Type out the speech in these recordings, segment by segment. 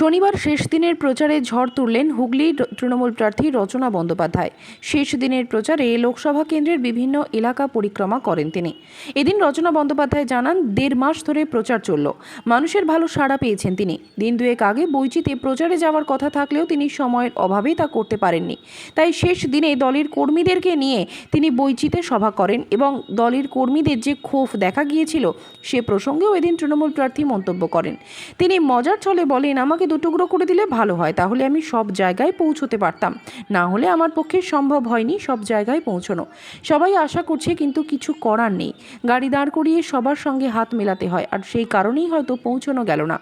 শনিবার শেষ দিনের প্রচারে ঝড় তুললেন হুগলির তৃণমূল প্রার্থী রচনা বন্দ্যোপাধ্যায়। শেষ দিনের প্রচারে লোকসভা কেন্দ্রের বিভিন্ন এলাকা পরিক্রমা করেন তিনি। এদিন রচনা বন্দ্যোপাধ্যায় জানান, দেড় মাস ধরে প্রচার চলল। মানুষের ভালো সাড়া পেয়েছেন তিনি। দিন দুয়েক আগে বইচিতে প্রচারে যাওয়ার কথা থাকলেও তিনি সময়ের অভাবে তা করতে পারেননি। তাই শেষ দিনে দলের কর্মীদেরকে নিয়ে তিনি বইচিতে সভা করেন এবং দলের কর্মীদের যে ক্ষোভ দেখা গিয়েছিল সে প্রসঙ্গেও এদিন তৃণমূল প্রার্থী মন্তব্য করেন। তিনি মজার ছলে বলেন, আমাকে দুটুকরো করে দিলে ভালো হয়, তাহলে আমি সব জায়গায় পৌঁছতে পারতাম। না হলে আমার পক্ষে সম্ভব হয়নি সব জায়গায় পৌঁছানো। সবাই আশা করছে কিন্তু কিছু করার নেই। গাড়ি দাঁড় করিয়ে সবার সঙ্গে হাত মেলাতে হয়, আর সেই কারণেই হয়তো পৌঁছানো গেল না।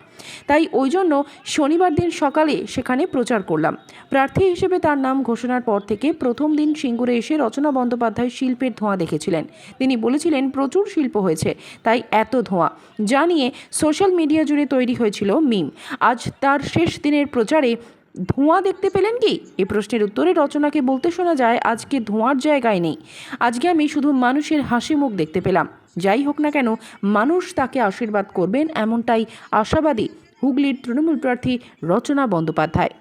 তাই ওই জন্য শনিবার দিন সকালে সেখানে প্রচার করলাম। প্রার্থী হিসেবে তার নাম ঘোষণার পর থেকে প্রথম দিন সিঙ্গুরে এসে রচনা বন্দ্যোপাধ্যায় শিল্পের ধোঁয়া দেখেছিলেন। তিনি বলেছিলেন, প্রচুর শিল্প হয়েছে, তাই এত ধোঁয়া। যা নিয়ে সোশ্যাল মিডিয়া জুড়ে তৈরি হয়েছিল মিম। আজ তার শেষ দিনের প্রচারে ধোঁয়া দেখতে পেলেন কি? এ প্রশ্নের উত্তরে রচনাকে বলতে শোনা যায়, আজকে ধোঁয়ার জায়গায় নেই। আজকে আমি শুধু মানুষের হাসি মুখ দেখতে পেলাম। যাই হোক না কেন, মানুষ তাকে আশীর্বাদ করবেন এমনটাই আশাবাদী হুগলির তৃণমূল প্রার্থী রচনা বন্দ্যোপাধ্যায়।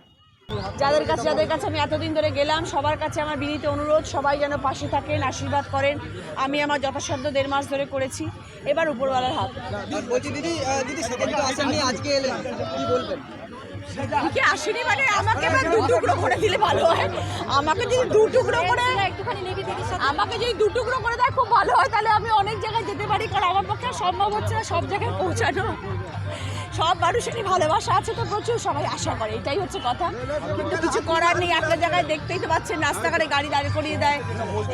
যাদের কাছে যাদের কাছে আমি এতদিন ধরে গেলাম সবার কাছে আমার বিনীত অনুরোধ সবাই যেন পাশে থাকেন আশীর্বাদ করেন। আমি আমার যথাসাধ্য দেড় মাস ধরে করেছি। এবার উপরওয়ালার হাত। আর বলছি দিদি দিদি সেকেন্ড তো আসেননি আজকে এলেন। কি বলবেন? কি আসেনি মানে আমাকে দু টুকরো করে দিলে ভালো হয়। আমাকে যদি দু টুকরো করে আমাকে যদি দু টুকরো করে দেয় খুব ভালো হয়। তাহলে আমি অনেক জায়গায় যেতে পারি কারণ আমার পক্ষে সম্ভব হচ্ছে না সব জায়গায় পৌঁছানো। সব মানুষেরই ভালোবাসা আছে তো প্রচুর সবাই আশা করে এটাই হচ্ছে কথা। কিন্তু কিছু করার নেই একটা জায়গায় দেখতেই তো পাচ্ছেন রাস্তাঘাটে গাড়ি দাঁড় করিয়ে দেয়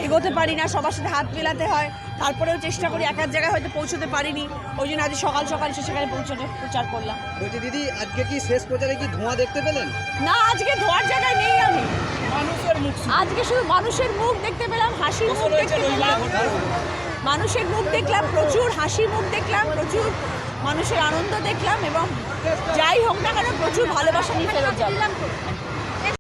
এগোতে পারি না সবার সাথে হাত মেলাতে হয় তারপরেও চেষ্টা করি এক এক জায়গায় হয়তো পৌঁছতে পারিনি ওই জন্য আজ সকাল সকাল এসে সেখানে পৌঁছতে প্রচার করলাম। বলছি দিদি আজকে কি শেষ প্রচারে কি ধোঁয়া দেখতে পেলেন? না আজকে ধোয়ার জায়গায় নেই আমি। মানুষের মুখ আজকে শুধু মানুষের মুখ দেখতে পেলাম হাসি মুখ দেখতে পেলাম। মানুষের মুখ দেখলাম, প্রচুর হাসি মুখ দেখলাম, প্রচুর মানুষের আনন্দ দেখলাম এবং যাই হোক না কেন প্রচুর ভালোবাসা নিয়ে ফেরত যাব।